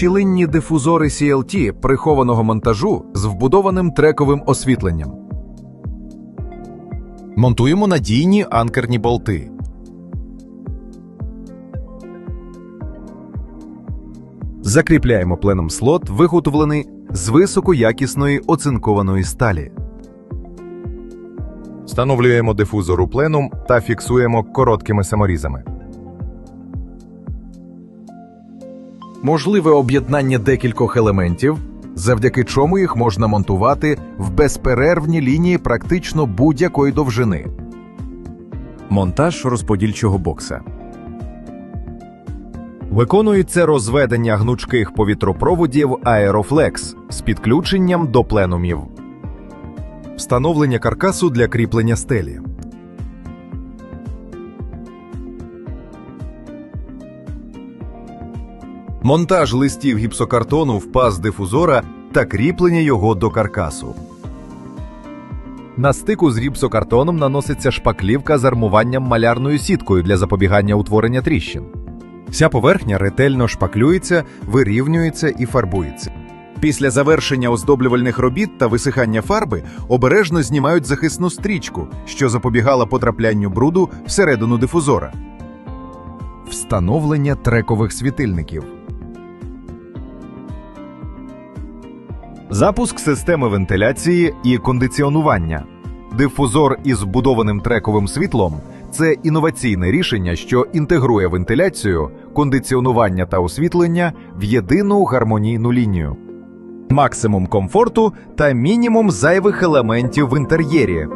щілинні дифузори CLT прихованого монтажу з вбудованим трековим освітленням. Монтуємо надійні анкерні болти. Закріпляємо пленом слот, виготовлений з високоякісної оцинкованої сталі. Встановлюємо дифузор у пленум та фіксуємо короткими саморізами. Можливе об'єднання декількох елементів, завдяки чому їх можна монтувати в безперервні лінії практично будь-якої довжини. Монтаж розподільчого бокса. Виконується розведення гнучких повітропроводів Aeroflex з підключенням до пленумів. Встановлення каркасу для кріплення стелі. Монтаж листів гіпсокартону в паз дифузора та кріплення його до каркасу. На стику з гіпсокартоном наноситься шпаклівка з армуванням малярною сіткою для запобігання утворення тріщин. Вся поверхня ретельно шпаклюється, вирівнюється і фарбується. Після завершення оздоблювальних робіт та висихання фарби обережно знімають захисну стрічку, що запобігала потраплянню бруду всередину дифузора. Встановлення трекових світильників. Запуск системи вентиляції і кондиціонування. Дифузор із вбудованим трековим світлом це інноваційне рішення, що інтегрує вентиляцію, кондиціонування та освітлення в єдину гармонійну лінію. Максимум комфорту та мінімум зайвих елементів в інтер'єрі.